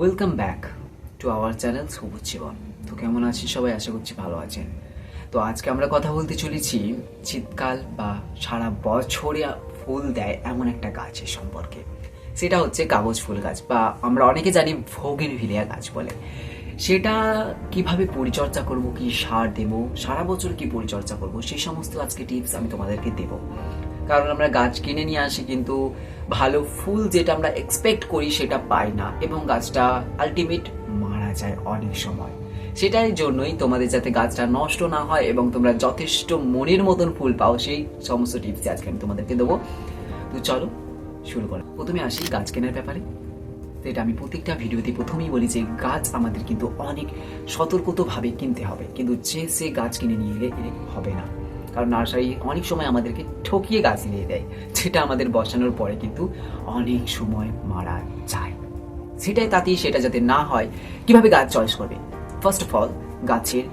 welcome back to our channel Sabuj Jibon তো কেমন আছেন? সবাই আশা করছি ভালো আছেন। তো আজকে আমরা কথা বলতে চলেছি শীতকাল বা সারা বছরে ফুল দেয় এমন একটা গাছের সম্পর্কে। সেটা হচ্ছে কাগজ ফুল গাছ বা আমরা অনেকে জানি ভোগিন ভিলিয়া গাছ বলে। সেটা কীভাবে পরিচর্যা করব, কি সার দেব, সারা বছর কি পরিচর্যা করব সেই সমস্ত আজকে টিপস আমি তোমাদেরকে দেবো। কারণ আমরা গাছ কিনে নিয়ে আসি কিন্তু ভালো ফুল যেটা আমরা এক্সপেক্ট করি সেটা পাই না এবং গাছটা আলটিমেট মারা যায় অনেক সময়। সেটাই জন্যই তোমাদের যাতে গাছটা নষ্ট না হয় এবং তোমরা যথেষ্ট মনের মতন ফুল পাও, সেই সমস্ত টিপস আজকে আমি তোমাদেরকে দেবো। তো চলো, শুরু করো প্রথমে আসি গাছ কেনার ব্যাপারে। তো এটা আমি প্রত্যেকটা ভিডিওতে প্রথমেই বলি যে গাছ আমাদের কিন্তু অনেক সতর্কতভাবে কিনতে হবে। কিন্তু যে সে গাছ কিনে নিয়ে এলে হবে না। কারণ নার্সারি অনেক সময় আমাদেরকে ঠকিয়ে গাছ নিয়ে দেয়, যেটা আমাদের বসানোর পরে কিন্তু অনেক সময় মারা যায়। সেটাই তাতেই সেটা যাতে না হয়, কীভাবে গাছ চয়েস করবে? ফার্স্ট অফ অল গাছের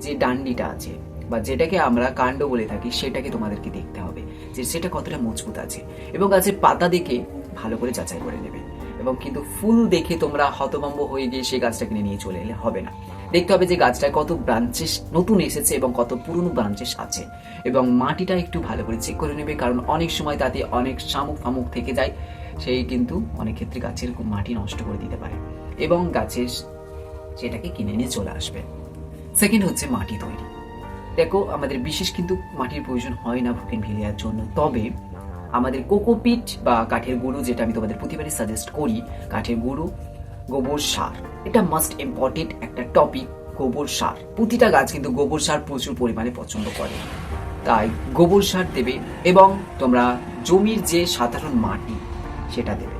যে ডান্ডিটা আছে, বা যেটাকে আমরা কাণ্ড বলে থাকি, সেটাকে তোমাদেরকে দেখতে হবে যে সেটা কতটা মজবুত আছে। এবং গাছের পাতা দেখে ভালো করে যাচাই করে নেবে। এবং কিন্তু ফুল দেখে তোমরা হতভম্ব হয়ে গিয়ে সেই গাছটা কিনে নিয়ে চলে এলে হবে না। দেখতে হবে যে গাছটায় কত ব্রাঞ্চেস নতুন এসেছে এবং কত পুরনো ব্রাঞ্চেস আছে। এবং মাটিটা একটু ভালো করে চেক করে নেবে, কারণ অনেক সময় তাতে অনেক শামুক ফামুক থেকে যায়। সেই কিন্তু অনেক ক্ষেত্রে গাছের মাটি নষ্ট করে দিতে পারে। এবং গাছের সেটাকে কিনে নিয়ে চলে আসবে। সেকেন্ড হচ্ছে মাটি তৈরি। দেখো, আমাদের বিশেষ কিন্তু মাটির প্রয়োজন হয় না ভুকেন ভিলিয়ার জন্য। তবে আমাদের কোকোপিট বা কাঠের গুঁড়ো, যেটা আমি তোমাদের প্রতিবারই সাজেস্ট করি, কাঠের গুঁড়ো, গোবর সার। এটা মাস্ট ইম্পর্টেন্ট একটা টপিক গোবর সার। প্রতিটা গাছ কিন্তু গোবর সার প্রচুর পরিমাণে পছন্দ করে। তাই গোবর সার দেবে এবং তোমরা জমির যে সাধারণ মাটি, সেটা দেবে।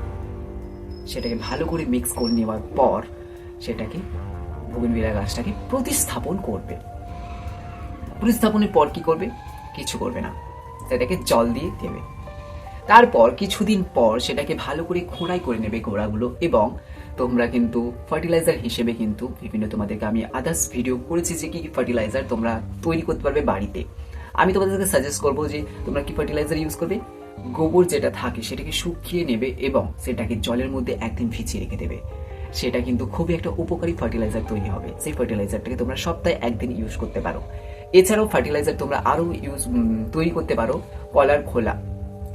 সেটাকে ভালো করে মিক্স করে নেওয়ার পর সেটাকে ভুগিনবিলা গাছটাকে প্রতিস্থাপন করবে। প্রতিস্থাপনের পর কি করবে? কিছু করবে না। সেটাকে জল দিয়ে দেবে। তারপর কিছুদিন পর সেটাকে ভালো করে খোঁড়াই করে নেবে গোড়াগুলো এবং তোমরা কিন্তু ফার্টিলাইজার হিসেবে কিন্তু বিভিন্ন তোমাদেরকে আমি আদার্স ভিডিও করেছি যে কি ফার্টিলাইজার তোমরা তৈরি করতে পারবে বাড়িতে। আমি তোমাদেরকে সাজেস্ট করব যে তোমরা কি ফার্টিলাইজার ইউজ করবে? গোবর যেটা থাকে সেটাকে শুকিয়ে নেবে এবং সেটাকে জলের মধ্যে একদিন ভিজিয়ে রেখে দেবে। সেটা কিন্তু খুবই একটা উপকারী ফার্টিলাইজার তৈরি হবে। সেই ফার্টিলাইজারটাকে তোমরা সপ্তাহে একদিন ইউজ করতে পারো। এছাড়াও ফার্টিলাইজার তোমরা আরও ইউজ তৈরি করতে পারো কলার খোলা।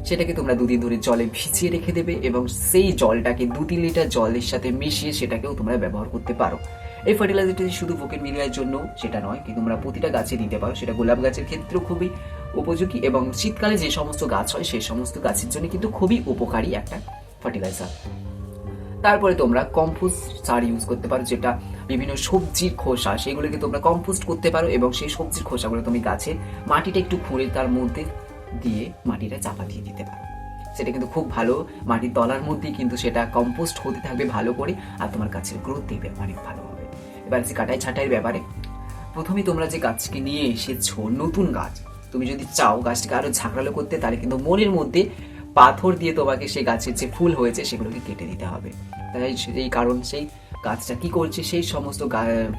সেটাকে তোমরা দুদিন ধরে জলে ভিজিয়ে রেখে দেবে এবং সেই জলটাকে দু তিন লিটার জলের সাথে মিশিয়ে সেটাকেও তোমরা ব্যবহার করতে পারো। এই ফার্টিলাইজারটি শুধু বুকের মিলিয়ার জন্য সেটা নয়, কিন্তু তোমরা প্রতিটা গাছে দিতে পারো। সেটা গোলাপ গাছের ক্ষেত্রেও খুবই উপযোগী এবং শীতকালে যে সমস্ত গাছ হয়, সেই সমস্ত গাছের জন্য কিন্তু খুবই উপকারী একটা ফার্টিলাইজার তারপরে তোমরা কম্পোস্ট সার ইউজ করতে পারো, যেটা বিভিন্ন সবজির খোসা, সেগুলোকে তোমরা কম্পোস্ট করতে পারো এবং সেই সবজির খোসাগুলো তুমি গাছে মাটিটা একটু খুঁড়ে তার মধ্যে দিয়ে মাটিটা চাপা দিয়ে দিতে পারো। সেটা কিন্তু খুব ভালো, মাটির তলার মধ্যেই কিন্তু সেটা কম্পোস্ট হতে থাকবে ভালো করে আর তোমার গাছের গ্রোথ দেখবে অনেক ভালো হবে। এবার আছে কাটাই ছাটাইয়ের ব্যাপারে, প্রথমে তোমরা যে গাছকে নিয়ে এসেছ, নতুন গাছ, তুমি যদি চাও গাছটাকে আরও ঝাঁকড়ালো করতে, তাহলে কিন্তু মনের মধ্যে পাথর দিয়ে তোমাকে সেই গাছের যে ফুল হয়েছে, সেগুলোকে কেটে দিতে হবে। সেই কারণ, সেই গাছটা কি করছে, সেই সমস্ত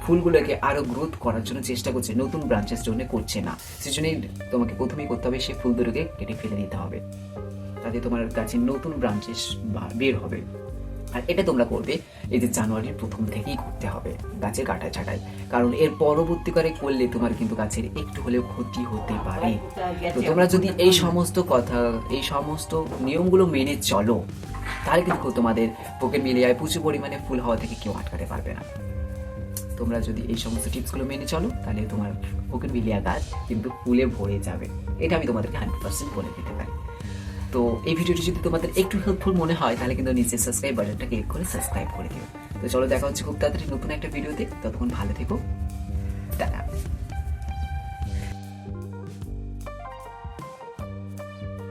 ফুলগুলোকে আরও গ্রোথ করার জন্য চেষ্টা করছে, নতুন ব্রাঞ্চেস জন্য করছে না। সেই সেজন্যই তোমাকে প্রথমেই করতে হবে, সেই ফুলগুলোকে কেটে ফেলে দিতে হবে। তাতে তোমার গাছের নতুন ব্রাঞ্চেস বের হবে। আর এটা তোমরা করবে, এই যে জানুয়ারির প্রথম থেকেই করতে হবে গাছের কাটায় ছাটাই। কারণ এর পরবর্তীকালে করলে তোমার কিন্তু গাছের একটু হলেও ক্ষতি হতে পারে। তো তোমরা যদি এই সমস্ত কথা, এই সমস্ত নিয়মগুলো মেনে চলো, তাহলে কিন্তু তোমাদের পোকের মিলিয়ায় প্রচুর পরিমাণে ফুল হওয়া থেকে কেউ আটকাতে পারবে না। তোমরা যদি এই সমস্ত টিপসগুলো মেনে চলো, তাহলে তোমার পোকের মিলিয়া গাছ কিন্তু ফুলে ভরে যাবে। এটা আমি তোমাদেরকে হান্ড্রেড পার্সেন্ট বলে দিতে পারি। তো এই ভিডিওটি যদি তোমাদের একটু হেল্পফুল মনে হয়, তাহলে কিন্তু নিচে সাবস্ক্রাইব বাটনটা ক্লিক করে সাবস্ক্রাইব করে দিও। তো চলো দেখা হচ্ছে খুব তাড়াতাড়ি নতুন একটা ভিডিওতে ততক্ষণ ভালো থেকো। টাটা।